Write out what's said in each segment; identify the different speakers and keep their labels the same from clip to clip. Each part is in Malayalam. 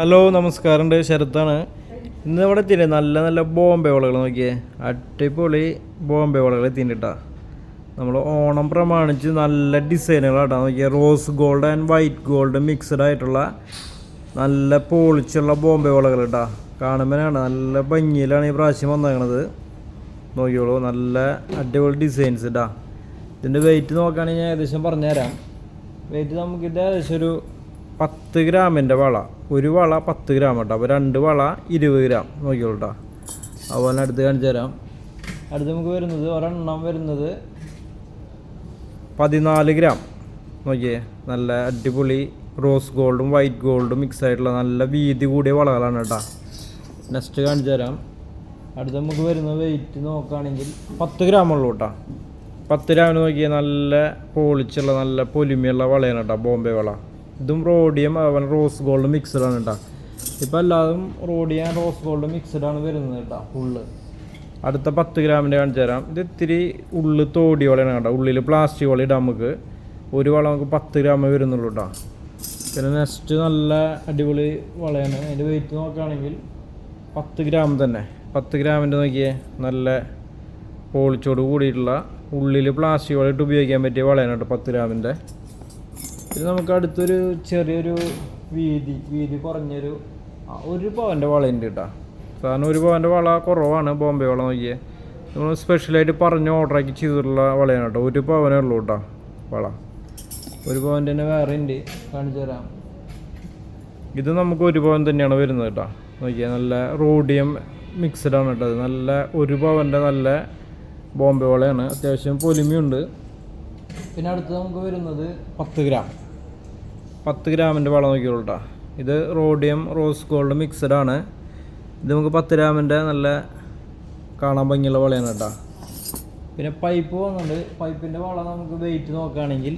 Speaker 1: ഹലോ നമസ്കാരം നമസ്കാരമുണ്ട്. ശരത്താണ്. ഇന്ന് ഇവിടെ എത്തിയില്ലേ? നല്ല നല്ല ബോംബെ വളകൾ നോക്കിയേ. അടിപൊളി ബോംബെ വളകൾ എത്തിയിട്ടാ നമ്മൾ ഓണം പ്രമാണിച്ച് നല്ല ഡിസൈനുകളാട്ടാ. നോക്കിയാൽ rose gold and white gold mixed ആയിട്ടുള്ള നല്ല പോളിച്ചുള്ള ബോംബെ വളകൾ കേട്ടാ. കാണുമ്പോഴാണ് നല്ല ഭംഗിയിലാണ് ഈ പ്രാവശ്യം വന്നേക്കണത്. നോക്കിയോളൂ നല്ല അടിപൊളി ഡിസൈൻസ് ഇട്ടാ ഇതിന്റെ വെയിറ്റ് നോക്കുകയാണെങ്കിൽ ഞാൻ ഏകദേശം പറഞ്ഞുതരാം. വെയിറ്റ് നമുക്കിത് ഏകദേശം ഒരു പത്ത് ഗ്രാമിന്റെ വള. ഒരു വള പത്ത് ഗ്രാം കേട്ടോ. അപ്പോൾ രണ്ട് വള ഇരുപത് ഗ്രാം. നോക്കിയോളൂ കേട്ടോ. അതുപോലെ അടുത്ത് കാണിച്ചു തരാം. അടുത്ത് നമുക്ക് വരുന്നത് ഒരെണ്ണം വരുന്നത് പതിനാല് ഗ്രാം. നോക്കിയേ. നല്ല അടിപൊളി റോസ് ഗോൾഡും വൈറ്റ് ഗോൾഡും മിക്സ് ആയിട്ടുള്ള നല്ല വീതി കൂടിയ വളകളാണ് കേട്ടോ. നെക്സ്റ്റ് കാണിച്ചു തരാം. അടുത്ത് നമുക്ക് വരുന്ന വെയിറ്റ് നോക്കുകയാണെങ്കിൽ പത്ത് ഗ്രാം ഉള്ളൂ കേട്ടോ. പത്ത് ഗ്രാമിന് നോക്കിയാൽ നല്ല പോളിച്ചുള്ള നല്ല പൊലിമയുള്ള വളയാണ് കേട്ടോ. ബോംബെ വള. ഇതും റോഡിയം അവൻ റോസ് ഗോൾഡ് ആണ് കേട്ടോ ഇപ്പം എല്ലാതും റോഡിയം റോസ് ഗോൾഡ് ആണ് വരുന്നത് കേട്ടോ ഫുള്ള് അടുത്ത പത്ത് ഗ്രാമിന്റെ കാണിച്ചു തരാം. ഇത് ഇത്തിരി ഉള്ളു തോടി വളയാണ് കേട്ടോ. ഉള്ളിൽ പ്ലാസ്റ്റിക് വള ഇടാം നമുക്ക്. ഒരു വള നമുക്ക് പത്ത് ഗ്രാമേ വരുന്നുള്ളൂ കേട്ടോ പിന്നെ നെക്സ്റ്റ് നല്ല അടിപൊളി വളയാണ്. അതിന്റെ വെയിറ്റ് നോക്കുകയാണെങ്കിൽ പത്ത് ഗ്രാം തന്നെ. പത്ത് ഗ്രാമിന്റെ നോക്കിയേ നല്ല പോളിച്ചോട് കൂടിയിട്ടുള്ള ഉള്ളിൽ പ്ലാസ്റ്റിക് വളയിട്ട് ഉപയോഗിക്കാൻ പറ്റിയ വളയാണ് കേട്ടോ പത്ത് ഗ്രാമിന്റെ. പിന്നെ നമുക്ക് അടുത്തൊരു ചെറിയൊരു വീതി വീതി കുറഞ്ഞൊരു ഒരു പവന്റെ വളയുണ്ട് കേട്ടോ സാധാരണ ഒരു പവന്റെ വള കുറവാണ് ബോംബെ വള നോക്കിയേ. നമ്മൾ സ്പെഷ്യലായിട്ട് പറഞ്ഞ് ഓർഡറാക്കി ചെയ്തിട്ടുള്ള വളയാണ് കേട്ടോ ഒരു പവനേ ഉള്ളൂ കേട്ടോ വള. ഒരു പവന്റെ തന്നെ വേറെ ഉണ്ട് കാണിച്ചു തരാം. ഇത് നമുക്ക് ഒരു പവൻ തന്നെയാണ് വരുന്നത് കേട്ടോ നോക്കിയാൽ നല്ല റോഡിയം മിക്സഡ് ആണ് കേട്ടോ നല്ല ഒരു പവന്റെ നല്ല ബോംബെ വളയാണ്. അത്യാവശ്യം പൊലിമയുണ്ട്. പിന്നെ അടുത്ത് നമുക്ക് വരുന്നത് പത്ത് ഗ്രാം. പത്ത് ഗ്രാമിന്റെ വളം നോക്കിയോളൂ ഇത് റോഡിയം റോസ് ഗോൾഡ് മിക്സഡ് ആണ്. ഇത് നമുക്ക് പത്ത് ഗ്രാമിന്റെ നല്ല കാണാൻ ഭംഗിയുള്ള വളയാണ് കേട്ടോ പിന്നെ പൈപ്പ് വന്നിട്ട് പൈപ്പിന്റെ വളം നമുക്ക് വെയിറ്റ് നോക്കുകയാണെങ്കിൽ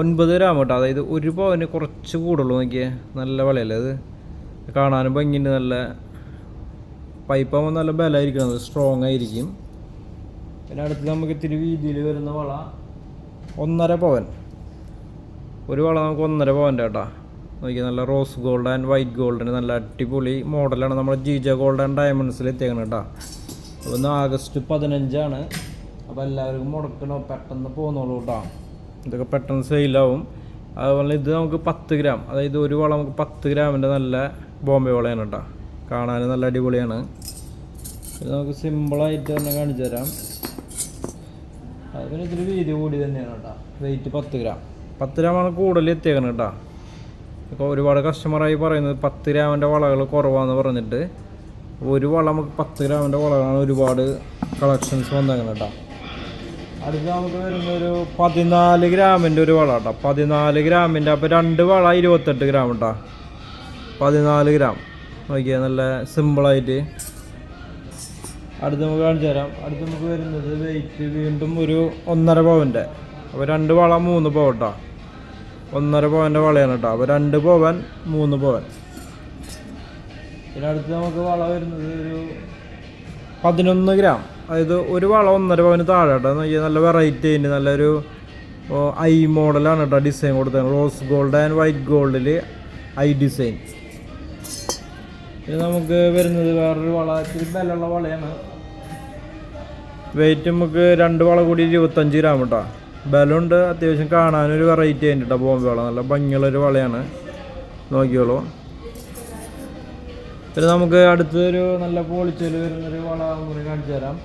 Speaker 1: ഒൻപത് ഗ്രാം കേട്ടോ അതായത് ഒരു പവന് കുറച്ച് കൂടുള്ളൂ നോക്കിയേ. നല്ല വളയല്ലേ അത് കാണാനും ഭംഗിയുണ്ട്. നല്ല പൈപ്പാകുമ്പോൾ നല്ല ബലമായിരിക്കണം. സ്ട്രോങ് ആയിരിക്കും. പിന്നെ അടുത്ത് നമുക്ക് ഇത്തിരി വീതിയിൽ വരുന്ന വള ഒന്നര പവൻ. ഒരു വള നമുക്ക് ഒന്നര പവന്റെ കേട്ടോ നോക്കി നല്ല റോസ് ഗോൾഡ് ആൻഡ് വൈറ്റ് ഗോൾഡിന് നല്ല അടിപൊളി മോഡലാണ് നമ്മുടെ ജീജ ഗോൾഡ് ആൻഡ് ഡയമണ്ട്സിൽ എത്തിയേക്കണം കേട്ടോ ഇന്ന് ആഗസ്റ്റ് പതിനഞ്ചാണ്. അപ്പോൾ എല്ലാവർക്കും മുടക്കണോ? പെട്ടെന്ന് പോകുന്നുള്ളൂ കേട്ടോ ഇതൊക്കെ പെട്ടെന്ന് സെയിലാവും അതുപോലെ ഇത് നമുക്ക് പത്ത് ഗ്രാം അതായത് ഒരു വള നമുക്ക് പത്ത് ഗ്രാമിന്റെ നല്ല ബോംബെ വളയാണ് കേട്ടോ കാണാൻ നല്ല അടിപൊളിയാണ്. ഇത് നമുക്ക് സിമ്പിളായിട്ട് തന്നെ കാണിച്ചു തരാം. അതിന് ഇതിൽ വീതി കൂടി തന്നെയാണ് കേട്ടോ വെയിറ്റ് പത്ത് ഗ്രാം പത്ത് ഗ്രാമാണ് കൂടുതൽ എത്തിയേക്കണം കേട്ടോ. ഇപ്പോൾ ഒരുപാട് കസ്റ്റമറായി പറയുന്നത് പത്ത് ഗ്രാമിന്റെ വളകൾ കുറവാന്ന് പറഞ്ഞിട്ട് ഒരു വള നമുക്ക് പത്ത് ഗ്രാമിന്റെ വളകളാണ് ഒരുപാട് കളക്ഷൻസ് വന്നേക്കണം കേട്ടോ. അടുത്ത നമുക്ക് വരുന്ന ഒരു പതിനാല് ഗ്രാമിന്റെ ഒരു വള കേട്ടോ. പതിനാല് ഗ്രാമിന്റെ അപ്പോൾ രണ്ട് വള ഇരുപത്തെട്ട് ഗ്രാം കേട്ടോ. പതിനാല് ഗ്രാം. നോക്കിയാൽ നല്ല സിമ്പിളായിട്ട് അടുത്ത് നമുക്ക് കാണിച്ചു തരാം. അടുത്ത് നമുക്ക് വരുന്നത് വെയിറ്റ് വീണ്ടും ഒരു ഒന്നര പവന്റെ അപ്പോൾ രണ്ട് വള മൂന്ന് പവട്ടോ ഒന്നര പവന്റെ വളയാണ് കേട്ടോ. അപ്പോൾ രണ്ട് പവൻ മൂന്ന് പവൻ. പിന്നെ അടുത്ത് നമുക്ക് വള വരുന്നത് ഒരു പതിനൊന്ന് ഗ്രാം. അതായത് ഒരു വള ഒന്നര പവന് താഴെ കേട്ടോ. നല്ല വെറൈറ്റി ഉണ്ട് നല്ലൊരു ഐ മോഡലാണ് കേട്ടോ ഡിസൈൻ കൊടുത്തത് റോസ് ഗോൾഡ് ആൻഡ് വൈറ്റ് ഗോൾഡിൽ ഐ ഡിസൈൻ പിന്നെ നമുക്ക് വരുന്നത് വേറൊരു വള ഇത്തിരി ബലമുള്ള വളയാണ്. വെയിറ്റ് നമുക്ക് രണ്ട് വള കൂടി ഇരുപത്തഞ്ച് ഗ്രാം കേട്ടോ. ബലമുണ്ട്. അത്യാവശ്യം കാണാനൊരു വെറൈറ്റി ആയിട്ട് ബോംബെ വള നല്ല ഭംഗിയുള്ളൊരു വളയാണ്. നോക്കിയോളൂ. പിന്നെ നമുക്ക് അടുത്തൊരു നല്ല പോളിച്ചൽ വരുന്നൊരു വള കൂടി കാണിച്ചു തരാം.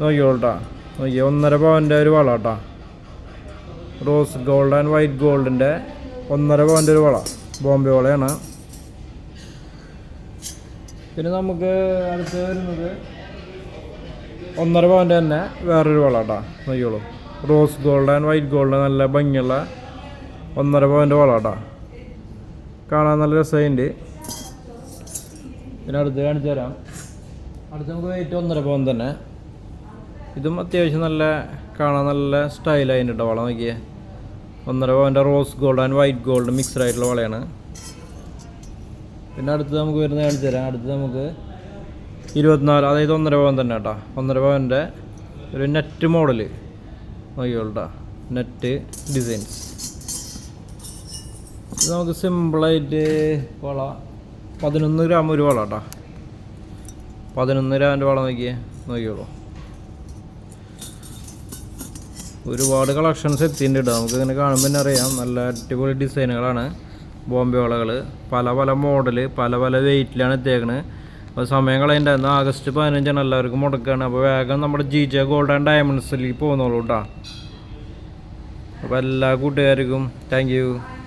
Speaker 1: നോക്കിയോളട്ടാ. നോക്കിയ നോക്കിയോ ഒന്നര പവന്റെ ഒരു വള കേട്ടോ റോസ് ഗോൾഡ് ആൻഡ് വൈറ്റ് ഗോൾഡിന്റെ ഒന്നര പവന്റെ ഒരു വള. ബോംബെ വളയാണ്. പിന്നെ നമുക്ക് അടുത്ത് വരുന്നത് ഒന്നര പവന്റെ തന്നെ വേറൊരു വള കേട്ടോ നോക്കിയോളൂ. Rose gold and white gold നല്ല ഭംഗിയുള്ള ഒന്നര പവന്റെ വള കേട്ടോ കാണാൻ നല്ല രസമുണ്ട്. പിന്നെ അടുത്ത് കാണിച്ചു തരാം. അടുത്ത് നമുക്ക് വെയിറ്റ് ഒന്നര പവൻ തന്നെ. ഇതും അത്യാവശ്യം നല്ല കാണാൻ നല്ല സ്റ്റൈലായിട്ട് കേട്ടോ വള നോക്കിയേ. ഒന്നര പവന്റെ rose gold and white gold mixed ആയിട്ടുള്ള വളയാണ്. പിന്നെ അടുത്ത് നമുക്ക് വരുന്ന കാണിച്ചു തരാം. അടുത്ത് നമുക്ക് ഇരുപത്തിനാല് അതായത് ഒന്നര പവൻ തന്നെ കേട്ടോ ഒന്നര പവന്റെ ഒരു നെറ്റ് മോഡൽ നോക്കിയോളൂ നെറ്റ് ഡിസൈൻസ്. ഇത് നമുക്ക് സിമ്പിളായിട്ട് വള പതിനൊന്ന് ഗ്രാം ഒരു വള കേട്ടോ പതിനൊന്ന് ഗ്രാമിന്റെ വള നോക്കിയേ നോക്കിയോളൂ ഒരുപാട് കളക്ഷൻസ് എത്തിയിട്ടുണ്ട് കേട്ടോ നമുക്ക് ഇങ്ങനെ കാണുമ്പോൾ തന്നെ അറിയാം നല്ല അടിപൊളി ഡിസൈനുകളാണ് ബോംബെ വളകൾ പല പല മോഡൽ പല പല വെയിറ്റിലാണ് എത്തിയേക്കണത് അപ്പോൾ സമയം കളയുണ്ടായിരുന്നു ആഗസ്റ്റ് പതിനഞ്ചാണ് എല്ലാവർക്കും മുടക്കുകയാണ് അപ്പോൾ വേഗം നമ്മുടെ ജി ജെ ഗോൾഡ് ആൻഡ് ഡയമണ്ട്സിലേക്ക് പോകുന്നുള്ളൂ കേട്ടോ അപ്പോൾ എല്ലാ കൂട്ടുകാർക്കും താങ്ക്